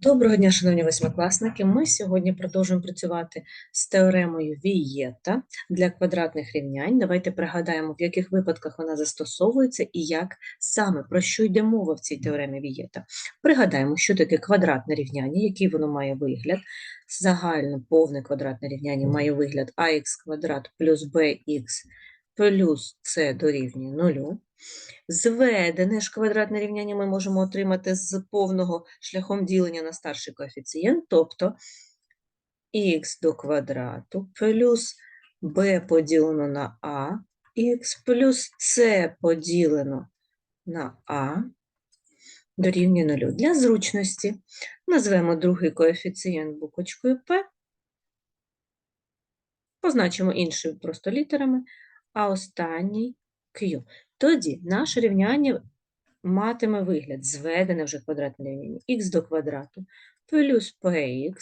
Доброго дня, шановні восьмикласники. Ми сьогодні продовжуємо працювати з теоремою Вієта для квадратних рівнянь. Давайте пригадаємо, в яких випадках вона застосовується і як саме про що йде мова в цій теоремі Вієта. Пригадаємо, що таке квадратне рівняння, який воно має вигляд. Загальне повне квадратне рівняння має вигляд ax квадрат плюс bx плюс c дорівнює нулю. Зведене ж квадратне рівняння ми можемо отримати з повного шляхом ділення на старший коефіцієнт, тобто х до квадрату плюс b поділено на а, х плюс c поділено на а дорівнює нулю. Для зручності назвемо другий коефіцієнт буквочкою p, позначимо інший просто літерами, а останній q. Тоді наше рівняння матиме вигляд зведене вже квадратне рівняння х до квадрату плюс px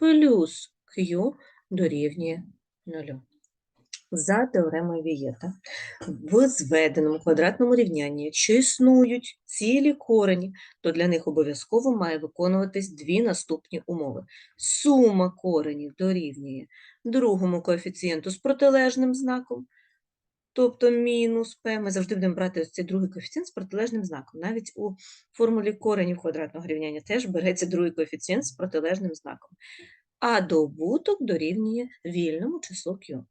плюс q дорівнює 0. За теоремою Вієта в зведеному квадратному рівнянні, якщо існують цілі корені, то для них обов'язково має виконуватись дві наступні умови. Сума коренів дорівнює другому коефіцієнту з протилежним знаком, Тобто мінус p, ми завжди будемо брати ось цей другий коефіцієнт з протилежним знаком. Навіть у формулі коренів квадратного рівняння теж береться другий коефіцієнт з протилежним знаком. А добуток дорівнює вільному числу q.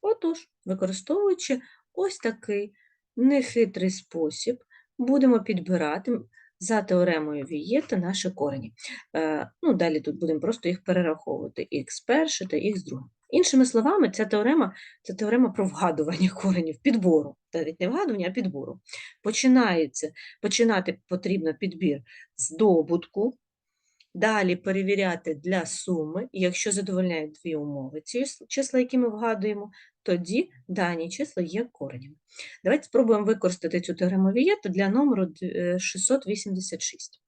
Отож, використовуючи ось такий нехитрий спосіб, будемо підбирати за теоремою Вієта наші корені. Е, ну, Далі тут будемо просто їх перераховувати х перше та х друге. Іншими словами, ця теорема це теорема про вгадування коренів, підбору, навіть не вгадування, а підбору. Починається, Починати потрібно підбір з добутку, далі перевіряти для суми, і якщо задовольняють дві умови, ці числа, які ми вгадуємо, тоді дані числа є коренями. Давайте спробуємо використати цю теорему Вієта для номеру 686.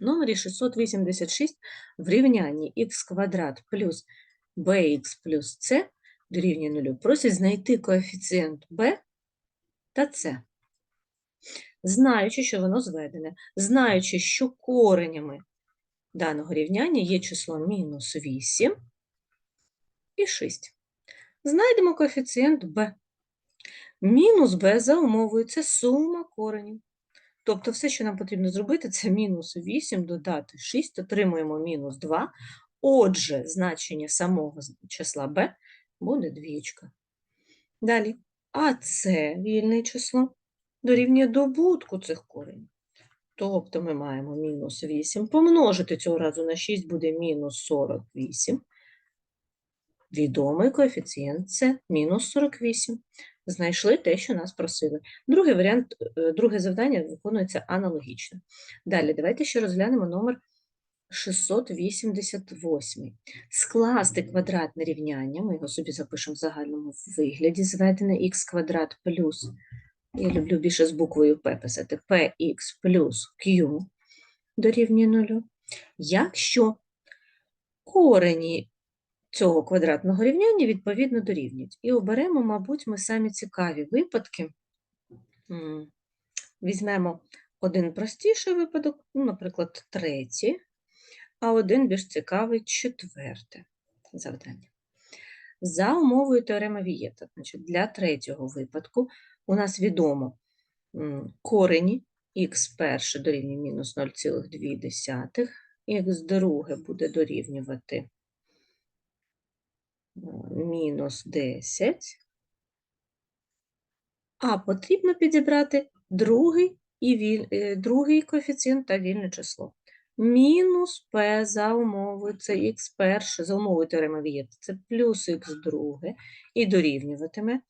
В номері 686 в рівнянні х квадрат плюс bx плюс c дорівнює 0. Просять знайти коефіцієнт b та c. Знаючи, що воно зведене, знаючи, що коренями даного рівняння є число мінус 8 і 6. Знайдемо коефіцієнт b. Мінус b за умовою це сума коренів. Тобто все, що нам потрібно зробити, це мінус 8 додати 6, отримуємо мінус 2, Отже, значення самого числа b буде двічка. Далі, а це вільне число дорівнює добутку цих коренів. Тобто ми маємо мінус 8. Помножити цього разу на 6 буде мінус 48. Відомий коефіцієнт це мінус 48. Знайшли те, що нас просили. Другий варіант, е, друге завдання виконується аналогічно. Далі, давайте ще розглянемо номер 688. Скласти квадратне рівняння, ми його собі запишемо в загальному вигляді, зведене х квадрат плюс, я люблю більше з буквою П писати, px плюс q дорівнює 0. Якщо корені цього квадратного рівняння відповідно дорівнюють. І оберемо, мабуть, ми самі цікаві випадки. Візьмемо один простіший випадок, ну, наприклад, третій а один більш цікавий четверте завдання. За умовою теореми Вієта, значить, для третього випадку у нас відомо корені х перше дорівнює мінус 0,2, х друге буде дорівнювати мінус 10, а потрібно підібрати другий і віль... Е, другий коефіцієнт та вільне число мінус p за умовою, це х перше, за умовою теореми Вієта, це плюс х друге, і дорівнюватиме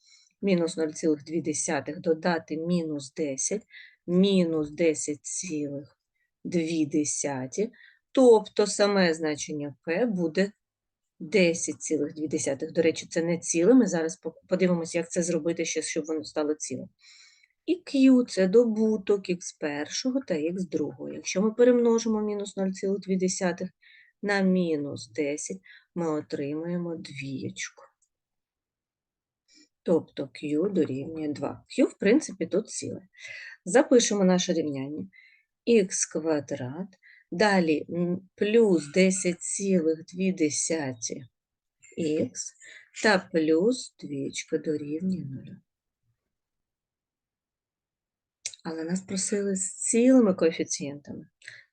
мінус 0,2 додати мінус 10, мінус 10,2, тобто саме значення p буде 10,2. До речі, це не ціле, ми зараз подивимося, як це зробити, ще, щоб воно стало цілим. І Q – це добуток х першого та х другого. Якщо ми перемножимо мінус 0,2 на мінус 10, ми отримаємо двієчку. Тобто Q дорівнює 2. Q, в принципі, тут ціле. Запишемо наше рівняння. х квадрат Далі плюс 10,2 х та плюс двічка дорівнює 0. Але нас просили з цілими коефіцієнтами,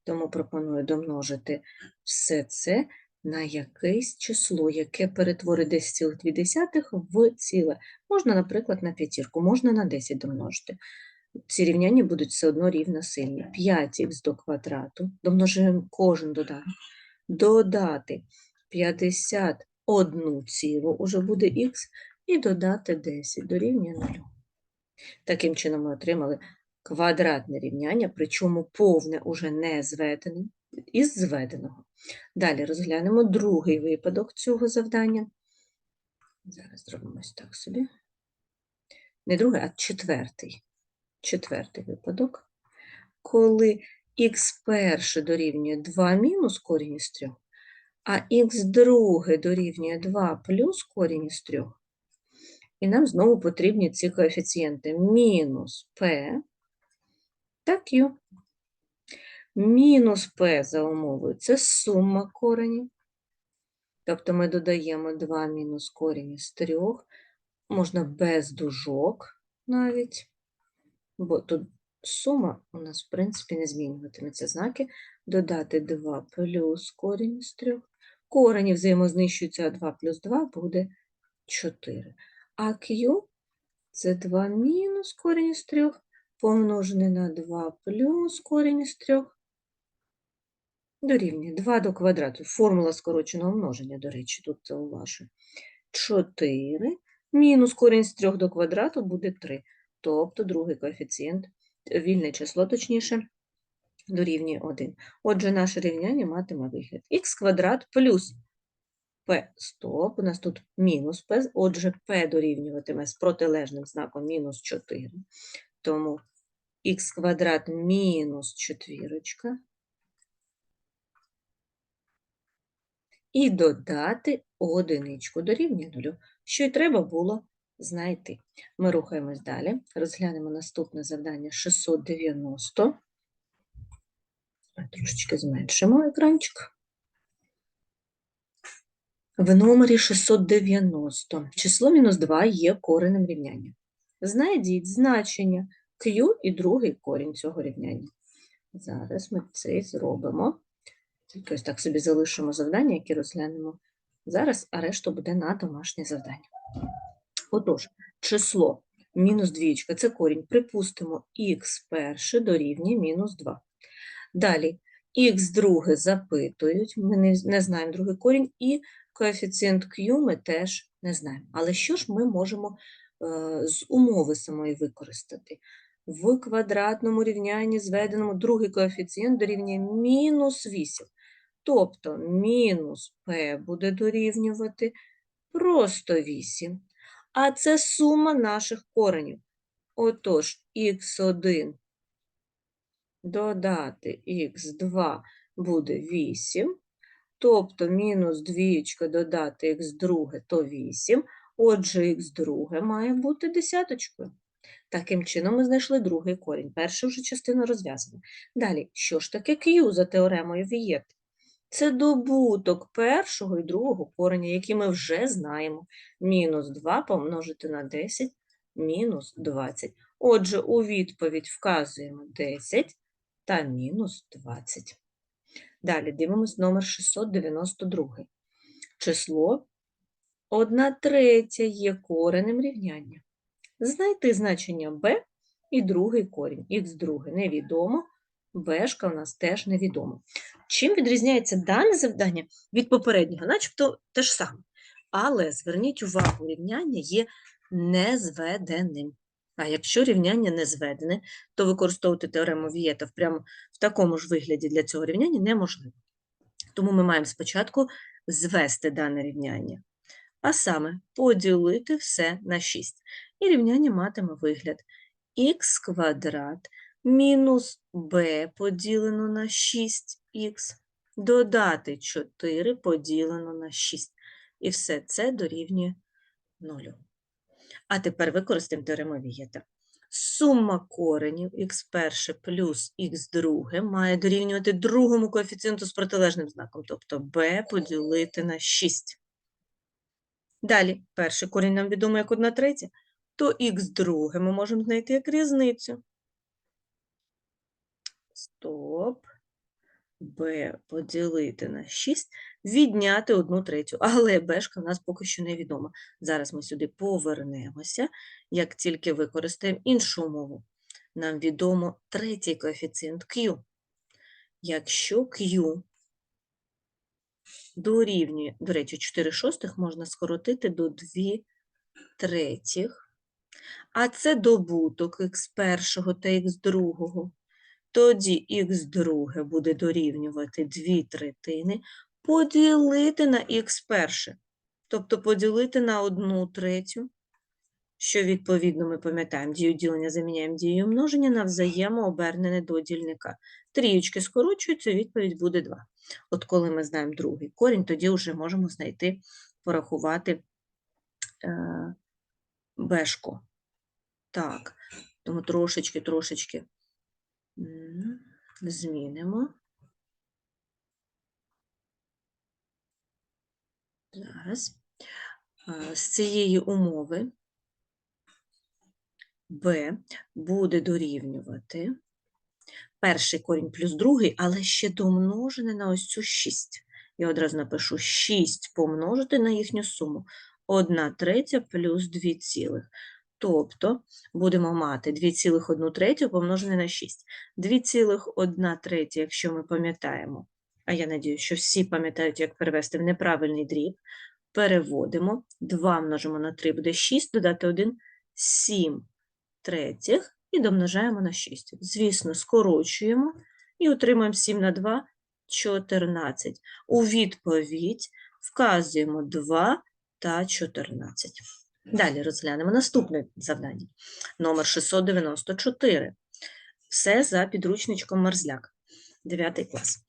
тому пропоную домножити все це на якесь число, яке перетворить 10,2 в ціле. Можна, наприклад, на п'ятірку, можна на 10 домножити. Ці рівняння будуть все одно рівносильні. 5х до квадрату, домножуємо кожен доданок, додати 51 цілу, уже буде х, і додати 10 дорівнює 0. Таким чином ми отримали квадратне рівняння, причому повне уже не зведене, із зведеного. Далі розглянемо другий випадок цього завдання. Зараз зробимо так собі. Не другий, а четвертий. Четвертий випадок. Коли х перше дорівнює 2 мінус корінь із 3, а х друге дорівнює 2 плюс корінь із 3. І нам знову потрібні ці коефіцієнти мінус p та q. Мінус p за умовою це сума коренів. Тобто ми додаємо 2 мінус корінь із 3, можна без дужок навіть, бо тут сума у нас, в принципі, не змінюватиметься знаки. Додати 2 плюс корінь із 3. Корені взаємознищуються, а 2 плюс 2 буде 4. А q – це 2 мінус корінь із 3 помножене на 2 плюс корінь із 3 дорівнює 2 до квадрату. Формула скороченого множення, до речі, тут зауважу. 4 мінус корінь з 3 до квадрату буде 3. Тобто другий коефіцієнт, вільне число, точніше, дорівнює 1. Отже, наше рівняння матиме вигляд. х квадрат плюс p стоп, у нас тут мінус p, отже, p дорівнюватиме з протилежним знаком мінус 4. Тому х квадрат мінус четвірочка. І додати одиничку дорівнює нулю, що й треба було знайти. Ми рухаємось далі, розглянемо наступне завдання 690. Трошечки зменшимо екранчик. В номері 690 число мінус 2 є коренем рівняння. Знайдіть значення Q і другий корінь цього рівняння. Зараз ми це зробимо. Тільки ось так собі залишимо завдання, які розглянемо зараз, а решту буде на домашнє завдання. Отож, число мінус двічка – це корінь. Припустимо, х перше дорівнює мінус 2. Далі х друге запитують, ми не, не знаємо другий корінь, і коефіцієнт q ми теж не знаємо. Але що ж ми можемо е, з умови самої використати? В квадратному рівнянні зведеному другий коефіцієнт дорівнює мінус 8. Тобто мінус p буде дорівнювати просто 8. А це сума наших коренів. Отож, х1 додати х2 буде 8. Тобто мінус двічка додати х2 то 8. Отже, х2 має бути десяточкою. Таким чином, ми знайшли другий корінь. Першу вже частину розв'язано. Далі, що ж таке Q за теоремою Вієти? Це добуток першого і другого кореня, які ми вже знаємо. Мінус 2 помножити на 10, мінус 20. Отже, у відповідь вказуємо 10 та мінус 20. Далі дивимось номер 692. Число 1 третя є коренем рівняння. Знайти значення b і другий корінь. х друге невідомо, бшка у нас теж невідомо. Чим відрізняється дане завдання від попереднього? Начебто те ж саме. Але зверніть увагу, рівняння є незведеним. А якщо рівняння не зведене, то використовувати теорему Вієта прямо в такому ж вигляді для цього рівняння неможливо. Тому ми маємо спочатку звести дане рівняння, а саме поділити все на 6. І рівняння матиме вигляд х квадрат мінус b поділено на 6х, додати 4 поділено на 6. І все це дорівнює 0. А тепер використаємо теорему Вієта. Сума коренів х перше плюс х друге має дорівнювати другому коефіцієнту з протилежним знаком, тобто b поділити на 6. Далі, перший корінь нам відомо як 1 третя, то х друге ми можемо знайти як різницю. Стоп. b поділити на 6, відняти 1 третю. Але бешка в нас поки що невідома. Зараз ми сюди повернемося, як тільки використаємо іншу умову. Нам відомо третій коефіцієнт q. Якщо q дорівнює, до речі, 4 шостих можна скоротити до 2 третіх, а це добуток х першого та х другого. Тоді х друге буде дорівнювати 2 третини, поділити на х перше, тобто поділити на 1 третю, що відповідно ми пам'ятаємо, дію ділення заміняємо дією множення на взаємообернене до дільника. Трієчки скорочуються, відповідь буде 2. От коли ми знаємо другий корінь, тоді вже можемо знайти, порахувати е, бешку. Так, тому трошечки, трошечки змінимо. Зараз. Е, З цієї умови b буде дорівнювати перший корінь плюс другий, але ще домножене на ось цю 6. Я одразу напишу 6 помножити на їхню суму. 1 третя плюс 2 цілих. Тобто будемо мати 2,1 третю помножене на 6. 2,1 третя, якщо ми пам'ятаємо, а я надію, що всі пам'ятають, як перевести в неправильний дріб, переводимо. 2 множимо на 3 буде 6, додати 1 – 7 третіх і домножаємо на 6. Звісно, скорочуємо і отримаємо 7 на 2 – 14. У відповідь вказуємо 2 та 14. Далі розглянемо наступне завдання. Номер 694. Все за підручничком Мерзляк. 9 клас.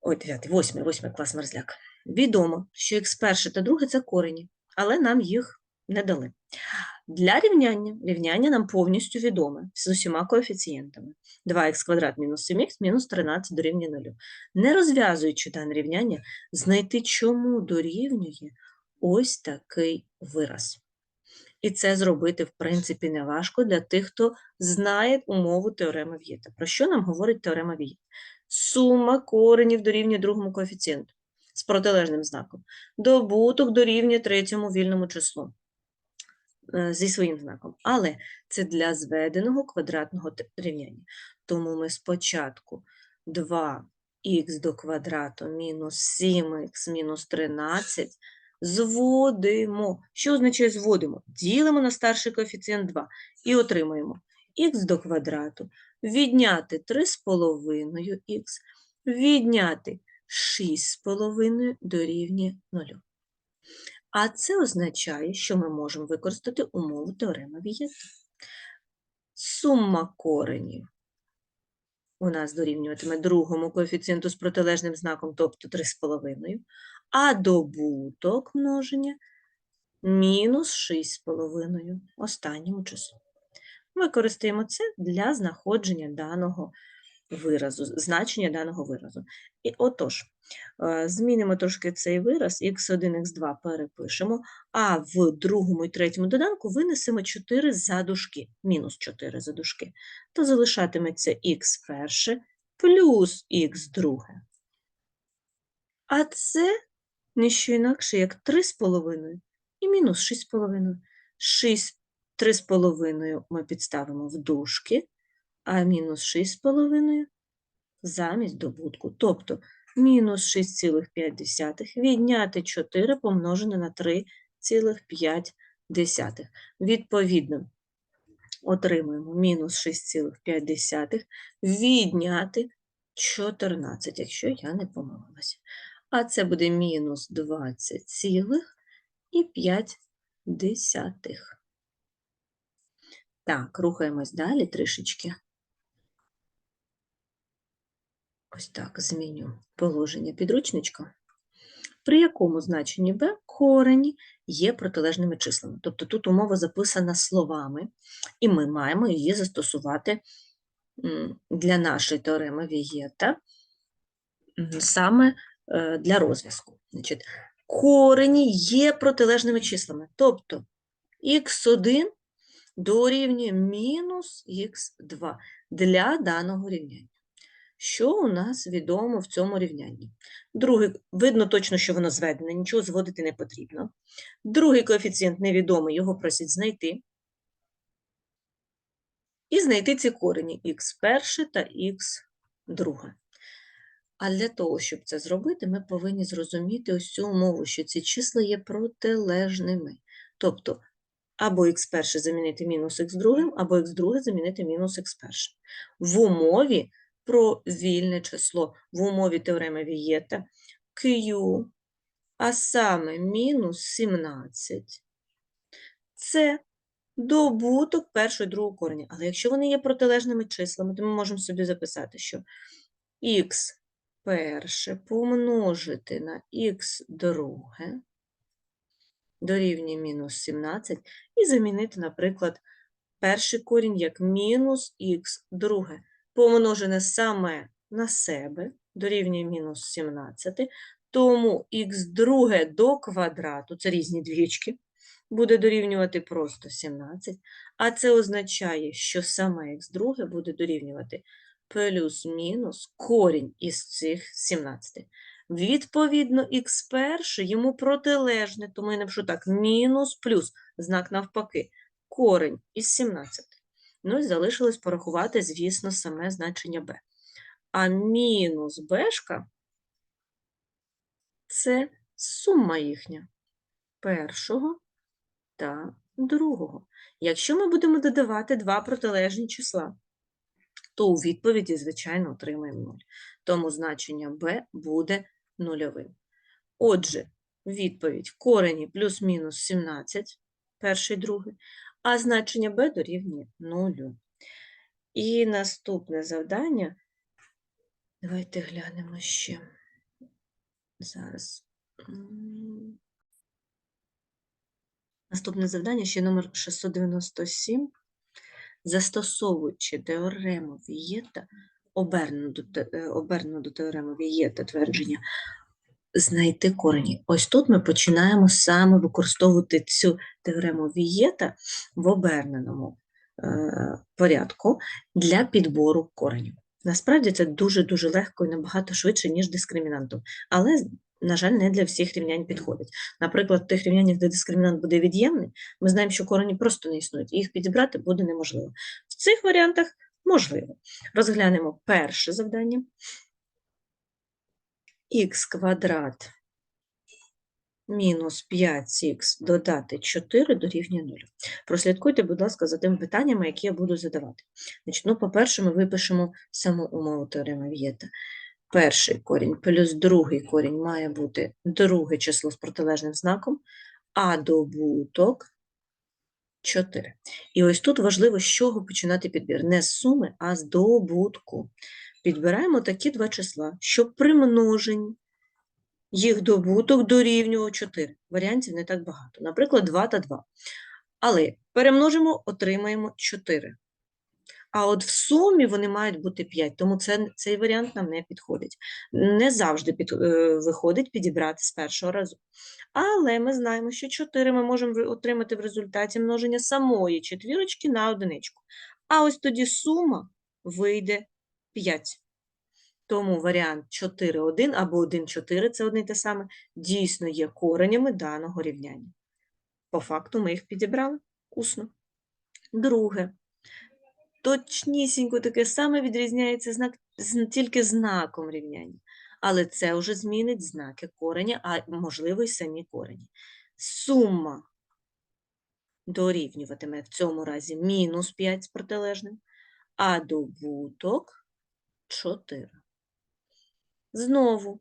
Ой, 9, 8, 8 клас Мерзляк. Відомо, що х1 та 2 – це корені, але нам їх не дали. Для рівняння, рівняння нам повністю відоме з усіма коефіцієнтами. 2х квадрат мінус 7х мінус 13 дорівнює 0. Не розв'язуючи дане рівняння, знайти, чому дорівнює ось такий вираз. І це зробити, в принципі, не важко для тих, хто знає умову теореми В'єта. Про що нам говорить теорема В'єта? Сума коренів дорівнює другому коефіцієнту з протилежним знаком. Добуток дорівнює третьому вільному числу зі своїм знаком. Але це для зведеного квадратного рівняння. Тому ми спочатку 2х до квадрату мінус 7х мінус 13 зводимо. Що означає зводимо? Ділимо на старший коефіцієнт 2 і отримуємо х до квадрату відняти 3,5х, відняти 6,5 дорівнює 0. А це означає, що ми можемо використати умову теореми Вієта. Сума коренів у нас дорівнюватиме другому коефіцієнту з протилежним знаком, тобто 3,5, а добуток множення мінус 6,5 останньому числу. Використаємо це для знаходження даного виразу, значення даного виразу. І отож, е, змінимо трошки цей вираз, х1, х2 перепишемо, а в другому і третьому доданку винесемо 4 за дужки, мінус 4 за дужки, то залишатиметься х перше плюс х друге. А це не що інакше, як 3,5 і мінус 6,5. 6, 3,5 ми підставимо в дужки, а мінус 6,5 замість добутку. Тобто мінус 6,5 відняти 4 помножене на 3,5. Відповідно, отримуємо мінус 6,5 відняти 14, якщо я не помилилася. А це буде мінус 20,5. Так, рухаємось далі трішечки. Ось так зміню положення підручничка. при якому значенні b корені є протилежними числами. Тобто тут умова записана словами, і ми маємо її застосувати для нашої теореми Вієта саме е, для розв'язку. Значить, корені є протилежними числами, тобто х1 дорівнює мінус х2 для даного рівняння. Що у нас відомо в цьому рівнянні? Другий, видно точно, що воно зведене, нічого зводити не потрібно. Другий коефіцієнт невідомий, його просять знайти. І знайти ці корені х перше та х друге. А для того, щоб це зробити, ми повинні зрозуміти ось цю умову, що ці числа є протилежними. Тобто, або х перше замінити мінус х другим, або х друге замінити мінус х першим. В умові про вільне число, в умові теореми Вієта, Q, а саме мінус 17, це добуток першого і другого кореня. Але якщо вони є протилежними числами, то ми можемо собі записати, що х перше помножити на х друге дорівнює мінус 17 і замінити, наприклад, перший корінь як мінус х друге, помножене саме на себе дорівнює мінус 17, тому х друге до квадрату, це різні двічки, буде дорівнювати просто 17, а це означає, що саме х друге буде дорівнювати плюс-мінус корінь із цих 17. Відповідно, х перше йому протилежне, тому я напишу так, мінус плюс, знак навпаки, корень із 17. Ну і залишилось порахувати, звісно, саме значення b. А мінус бешка – це сума їхня першого та другого. Якщо ми будемо додавати два протилежні числа, то у відповіді, звичайно, отримаємо 0. Тому значення b буде нульовим. Отже, відповідь корені плюс-мінус 17, перший, другий, а значення b дорівнює 0. І наступне завдання, давайте глянемо ще. Зараз. Наступне завдання ще номер 697. Застосовуючи теорему Вієта, обернену до теореми Вієта твердження, знайти корені. Ось тут ми починаємо саме використовувати цю теорему Вієта в оберненому е, порядку для підбору коренів. Насправді це дуже-дуже легко і набагато швидше, ніж дискримінантом. Але, на жаль, не для всіх рівнянь підходить. Наприклад, в тих рівняннях, де дискримінант буде від'ємний, ми знаємо, що корені просто не існують, їх підібрати буде неможливо. В цих варіантах можливо. Розглянемо перше завдання. Х квадрат мінус 5х додати 4 дорівнює 0. Прослідкуйте, будь ласка, за тими питаннями, які я буду задавати. Значить, ну, по-перше, ми випишемо саму умову теореми Вієта. Перший корінь плюс другий корінь має бути друге число з протилежним знаком, а добуток 4. І ось тут важливо, з чого починати підбір. Не з суми, а з добутку. Підбираємо такі два числа, щоб при множенні їх добуток дорівнював 4. Варіантів не так багато. Наприклад, 2 та 2. Але перемножимо, отримаємо 4. А от в сумі вони мають бути 5, тому це, цей варіант нам не підходить. Не завжди під, е, виходить підібрати з першого разу. Але ми знаємо, що 4 ми можемо отримати в результаті множення самої четвірочки на одиничку. А ось тоді сума вийде 5. Тому варіант 4,1 або 1,4 – це одне й те саме, дійсно є коренями даного рівняння. По факту ми їх підібрали усно. Друге. Точнісінько таке саме відрізняється знак тільки знаком рівняння. Але це вже змінить знаки кореня, а можливо й самі корені. Сума дорівнюватиме в цьому разі мінус 5 з протилежним, а добуток 4. Знову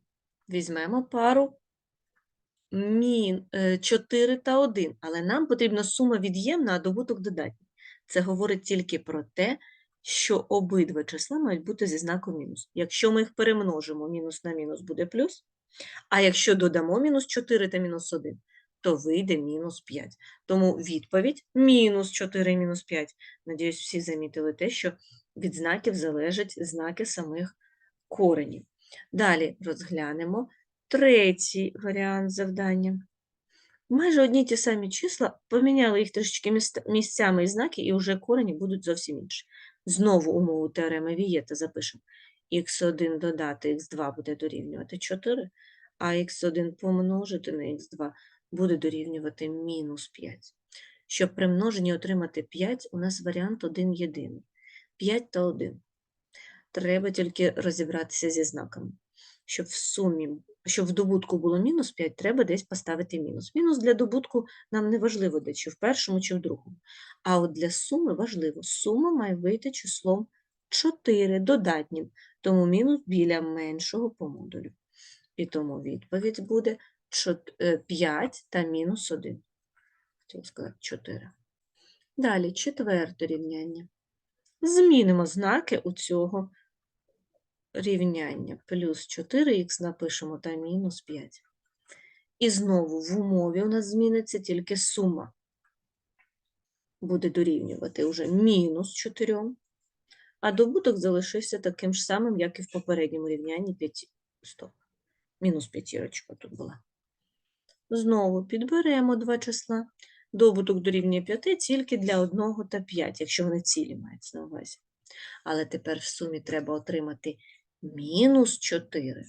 візьмемо пару 4 та 1, але нам потрібна сума від'ємна, а добуток додатній. Це говорить тільки про те, що обидва числа мають бути зі знаком мінус. Якщо ми їх перемножимо, мінус на мінус буде плюс, А якщо додамо мінус 4 та мінус 1, то вийде мінус 5. Тому відповідь мінус 4 і мінус 5. Надіюсь, всі замітили те, що від знаків залежать знаки самих коренів. Далі розглянемо третій варіант завдання. Майже одні ті самі числа, поміняли їх трішечки місцями і знаки, і вже корені будуть зовсім інші. Знову умову теореми Вієта запишемо. х1 додати х2 буде дорівнювати 4, а х1 помножити на х2 буде дорівнювати мінус 5. Щоб при множенні отримати 5, у нас варіант один єдиний. 5 та 1. Треба тільки розібратися зі знаками. Щоб в сумі, щоб в добутку було мінус 5, треба десь поставити мінус. Мінус для добутку нам не важливо, де, чи в першому, чи в другому. А от для суми важливо. Сума має вийти числом 4 додатнім, тому мінус біля меншого по модулю. І тому відповідь буде 5 та мінус 1. Хотів сказати 4. Далі четверте рівняння. Змінимо знаки у цього рівняння. Плюс 4х напишемо та мінус 5. І знову в умові у нас зміниться тільки сума. Буде дорівнювати вже мінус 4, а добуток залишився таким ж самим, як і в попередньому рівнянні 5. Стоп. Мінус п'ятірочка тут була. Знову підберемо два числа. Добуток дорівнює 5 тільки для 1 та 5, якщо вони цілі мається на увазі. Але тепер в сумі треба отримати мінус 4.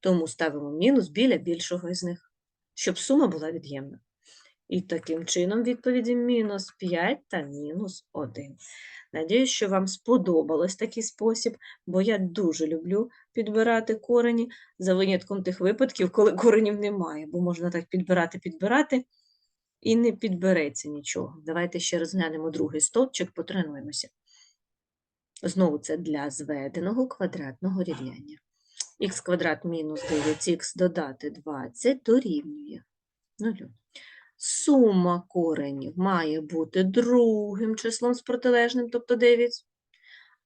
Тому ставимо мінус біля більшого із них, щоб сума була від'ємна. І таким чином відповіді мінус 5 та мінус 1. Надіюсь, що вам сподобалось такий спосіб, бо я дуже люблю підбирати корені, за винятком тих випадків, коли коренів немає, бо можна так підбирати, підбирати, і не підбереться нічого. Давайте ще розглянемо другий стовпчик, потренуємося. Знову це для зведеного квадратного рівняння. х квадрат мінус 9х додати 20 дорівнює 0. Сума коренів має бути другим числом з протилежним, тобто 9,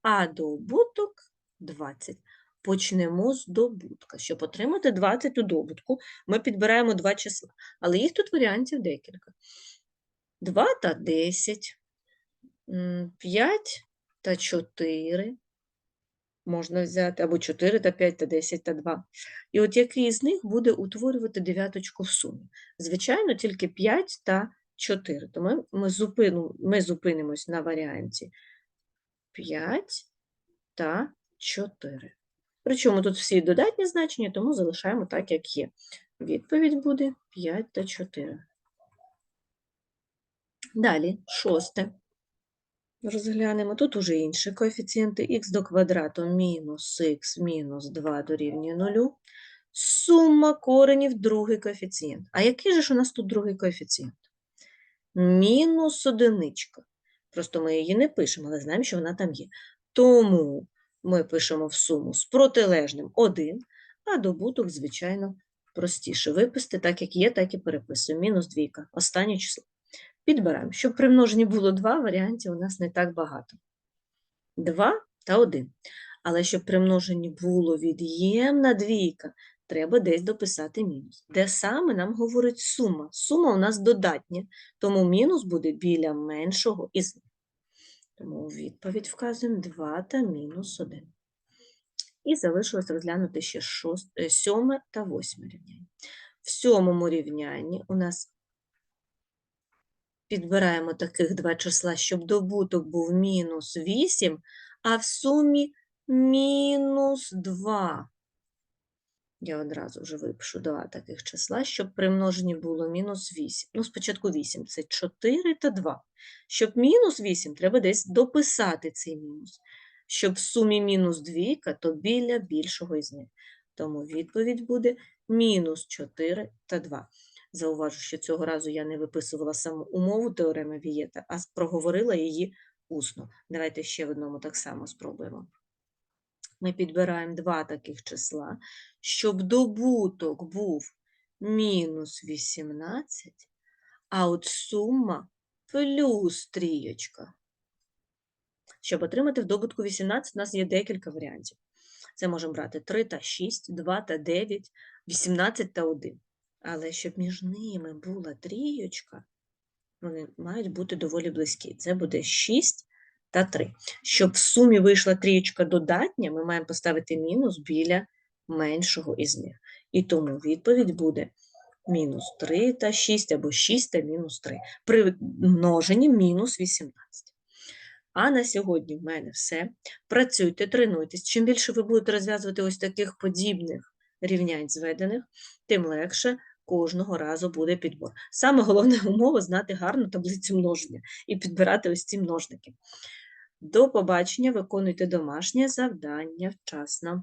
а добуток 20. Почнемо з добутка. Щоб отримати 20 у добутку, ми підбираємо два числа, але їх тут варіантів декілька. 2 та 10, 5 та 4 можна взяти, або 4 та 5 та 10 та 2. І от який з них буде утворювати дев'яточку в сумі? Звичайно, тільки 5 та 4. Тому ми, зупину, ми зупинимось на варіанті 5 та 4. Причому тут всі додатні значення, тому залишаємо так, як є. Відповідь буде 5 та 4. Далі, шосте. Розглянемо. Тут уже інші коефіцієнти х до квадрату мінус х мінус 2 дорівнює 0. Сума коренів другий коефіцієнт. А який же ж у нас тут другий коефіцієнт? Мінус одиничка. Просто ми її не пишемо, але знаємо, що вона там є. Тому ми пишемо в суму з протилежним 1, а добуток, звичайно, простіше виписати, так як є, так і переписуємо. Мінус двійка. Останнє число. Підбираємо. Щоб при множенні було 2, варіантів у нас не так багато. 2 та 1. Але щоб при множенні було від'ємна двійка, треба десь дописати мінус. Де саме нам говорить сума? Сума у нас додатня, тому мінус буде біля меншого із Тому відповідь вказуємо 2 та мінус 1. І залишилось розглянути ще 7 та 8 рівняння. В сьомому рівнянні у нас підбираємо таких два числа, щоб добуток був мінус 8, а в сумі мінус 2. Я одразу вже випишу два таких числа, щоб при множенні було мінус 8. Ну, спочатку 8 це 4 та 2. Щоб мінус 8, треба десь дописати цей мінус. Щоб в сумі мінус 2, то біля більшого із них. Тому відповідь буде мінус 4 та 2. Зауважу, що цього разу я не виписувала саму умову теореми Вієта, а проговорила її усно. Давайте ще в одному так само спробуємо. Ми підбираємо два таких числа, щоб добуток був мінус 18, а от сума плюс трієчка. Щоб отримати в добутку 18, у нас є декілька варіантів. Це можемо брати 3 та 6, 2 та 9, 18 та 1. Але щоб між ними була трійочка, вони мають бути доволі близькі. Це буде 6 та 3. Щоб в сумі вийшла трієчка додатня, ми маємо поставити мінус біля меншого із них. І тому відповідь буде мінус 3 та 6 або 6 та мінус 3. При множенні мінус 18. А на сьогодні в мене все. Працюйте, тренуйтесь. Чим більше ви будете розв'язувати ось таких подібних рівнянь зведених, тим легше кожного разу буде підбор. Саме головна умова знати гарну таблицю множення і підбирати ось ці множники. До побачення, виконуйте домашнє завдання вчасно.